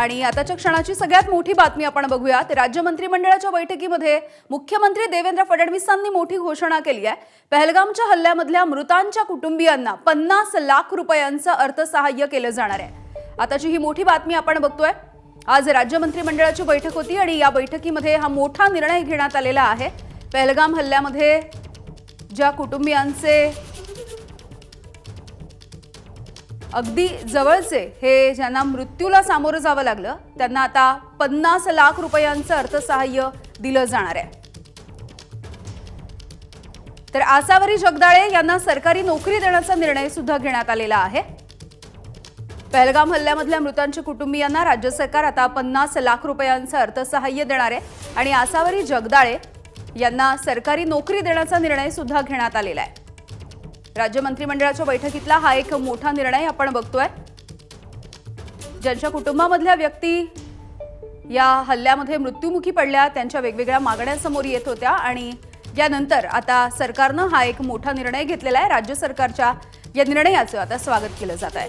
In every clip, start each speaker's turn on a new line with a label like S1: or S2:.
S1: आणि आताच्या क्षणाची सगळ्यात मोठी बातमी आपण बघूयात. राज्य मंत्रिमंडळाच्या बैठकीमध्ये मुख्यमंत्री देवेंद्र फडणवीसांनी मोठी घोषणा केली आहे. पहलगामच्या हल्ल्यामधल्या मृतांच्या कुटुंबियांना पन्नास लाख रुपयांचं अर्थसहाय्य केलं जाणार आहे. आताची ही मोठी बातमी आपण बघतोय. आज राज्य मंत्रिमंडळाची बैठक होती आणि या बैठकीमध्ये हा मोठा निर्णय घेण्यात आलेला आहे. पहलगाम हल्ल्यामध्ये ज्या कुटुंबियांचे अगदी जवळचे हे ज्यांना मृत्यूला सामोरं जावं लागलं त्यांना आता पन्नास लाख रुपयांचं अर्थसहाय्य दिलं जाणार आहे. तर आसावरी जगदाळे यांना सरकारी नोकरी देण्याचा निर्णय सुद्धा घेण्यात आलेला आहे. पहलगाम हल्ल्यामधल्या मृतांच्या कुटुंबियांना राज्य सरकार आता पन्नास लाख रुपयांचं अर्थसहाय्य देणार आहे आणि आसावरी जगदाळे यांना सरकारी नोकरी देण्याचा निर्णय सुद्धा घेण्यात आलेला आहे. राज्य मंत्रिमंडळाच्या बैठकीतला हा एक मोठा निर्णय आपण बघतोय. ज्यांच्या कुटुंबामधल्या व्यक्ती या हल्ल्यामध्ये मृत्युमुखी पडल्या त्यांच्या वेगवेगळ्या मागण्या समोर येत होत्या आणि यानंतर आता सरकारनं हा एक मोठा निर्णय घेतलेला आहे. राज्य सरकारच्या या निर्णयाचं आता स्वागत केलं जात आहे.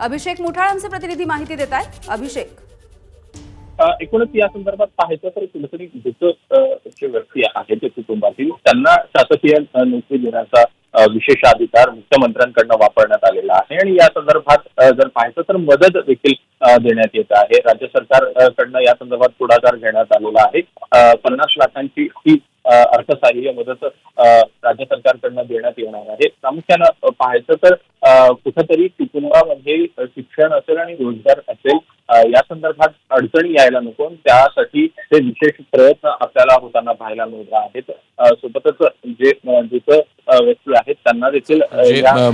S1: अभिषेक मुठाळ आमचे प्रतिनिधी माहिती देत आहेत. अभिषेक.
S2: एकूणच या संदर्भात पाहायचं तर कुठेतरी मृत जे व्यक्ती आहेत ते कुटुंबातील त्यांना शासकीय नोकरी देण्याचा विशेषाधिकार विशेष अधिकार मुख्यमंत्र्यांकडनं वापरण्यात आलेला आहे. आणि या संदर्भात जर पाहायचं तर मदत देखील देण्यात येत आहे. राज्य सरकारकडनं या संदर्भात पुढाकार घेण्यात आलेला आहे. पन्नास लाखांची ही अर्थसहाय्य मदत राज्य सरकारकडनं देण्यात येणार आहे. प्रामुख्यानं पाहायचं तर कुठंतरी कुटुंबामध्ये शिक्षण असेल आणि रोजगार असेल या संदर्भात अडचणी यायला नको त्यासाठी ते विशेष प्रयत्न आपल्याला होताना पाहायला मिळत आहेत. सोबतच जे जिथं व्यक्ती आहेत. त्यांना देखील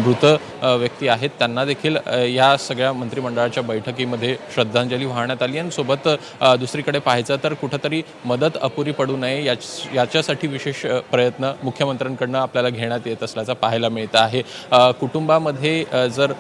S3: मृत व्यक्ती आहेत. त्यांना देखील या सगळ्या मंत्रिमंडळाच्या बैठकीमध्ये श्रद्धांजली वाहण्यात आली. आणि सोबत दुसरीकडे पाहायचं तर कुठंतरी मदत अपुरी पडू नये याच- याच्यासाठी विशेष प्रयत्न मुख्यमंत्र्यांकडनं आपल्याला घेण्यात येत असल्याचं पाहायला मिळत आहे. कुटुंबामध्ये जर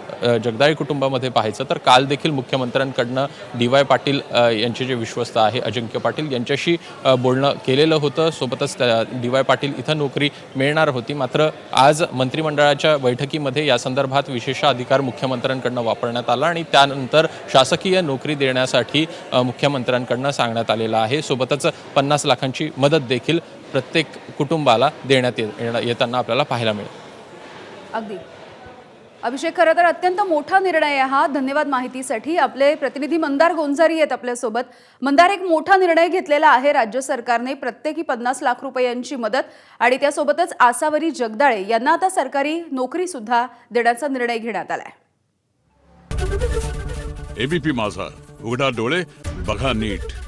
S3: जगदाळी कुटुंबामध्ये पाहायचं तर काल देखील मुख्यमंत्र्यांकडनं डी वाय पाटील यांचे जे विश्वस्त आहे अजिंक्य पाटील यांच्याशी बोलणं केलेलं होतं. सोबतच डी वाय पाटील इथं नोकरी मिळणार होती. मात्र आज मंत्रिमंडळाच्या बैठकीमध्ये या संदर्भात विशेष अधिकार मुख्यमंत्र्यांकडनं वापरण्यात आला आणि त्यानंतर शासकीय नोकरी देण्यासाठी मुख्यमंत्र्यांकडनं सांगण्यात आलेलं आहे. सोबतच पन्नास लाखांची मदत देखील प्रत्येक कुटुंबाला देण्यात येताना आपल्याला पाहायला मिळेल.
S1: अगदी. अभिषेक खरं तर अत्यंत मोठा निर्णय आहे हा. धन्यवाद माहितीसाठी. आपले प्रतिनिधी मंदार गोंजारी आहेत आपल्यासोबत. मंदार एक मोठा निर्णय घेतलेला आहे राज्य सरकारने प्रत्येकी पन्नास लाख रुपयांची मदत आणि त्यासोबतच आसावरी जगदाळे यांना आता सरकारी नोकरी सुद्धा देण्याचा निर्णय घेण्यात आलाय.
S4: एबीपी माझा. उघडा डोळे बघा नीट.